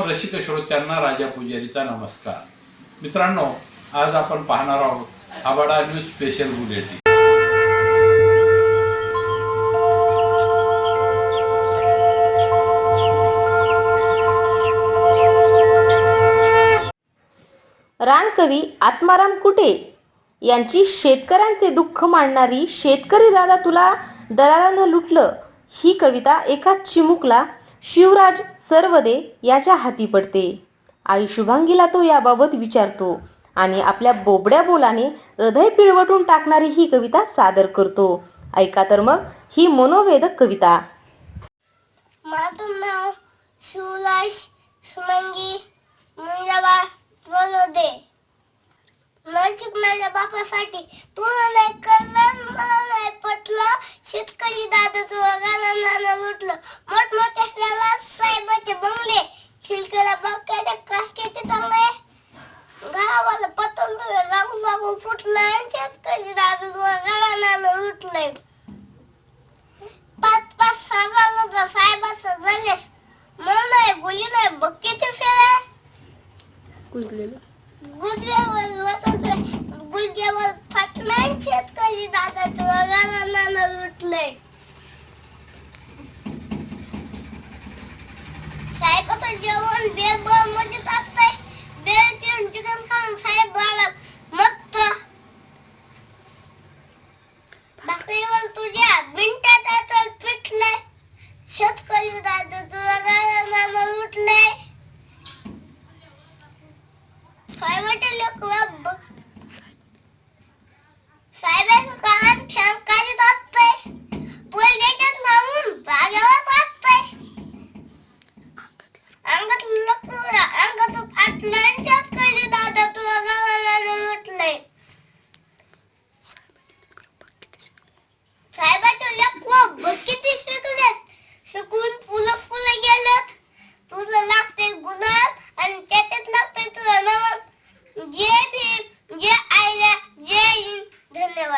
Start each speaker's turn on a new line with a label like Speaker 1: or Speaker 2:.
Speaker 1: रसिक श्रोत्यांना राजा पुजारीचा नमस्कार. मित्रांनो आज आपण पाहणार आहोत आबाडा न्यूज स्पेशल बुलेटिन.
Speaker 2: रानकवी आत्माराम कुटे यांची शेतकऱ्यांचे दुःख मांडणारी शेतकरी दादा तुला दलालानं लुटलं. ही कविता एका चिमुकला शिवराज सरवदे याच्या हाती पडते. आई शुभांगीला तो याबाबत विचारतो आणि आपल्या बोबड्या बोलाने हृदय पिळवटून टाकणारी ही कविता सादर करतो. ऐका तर मग ही मनोवेदक कविता.
Speaker 3: माझं नाव शिवराज सुमंगी मुंजाबा बोलवते नजीक माझ्या बापासाठी तुला नाही कळलं मला नाही पटलं. शेतकरी दादाचं गाणं नाणं लुटलं. मोठमोठ्या असलेला साहेबाचे बंगले. खिडकीला बघायच्या कासक्याचे चांगले गावाला पतल लागू लागू फुटलं आणि शेतकरी नाणं लुटलंय. पाच पाच सांगायला साहेबाचं झालेस मन नाही गुली नाही बक्कीचे फेरे. गुडघ्यावर वतन गुडघ्यावर फाटणार शेतकरी दादाचं गाणं लुटलंय. साहेबाचं जेवण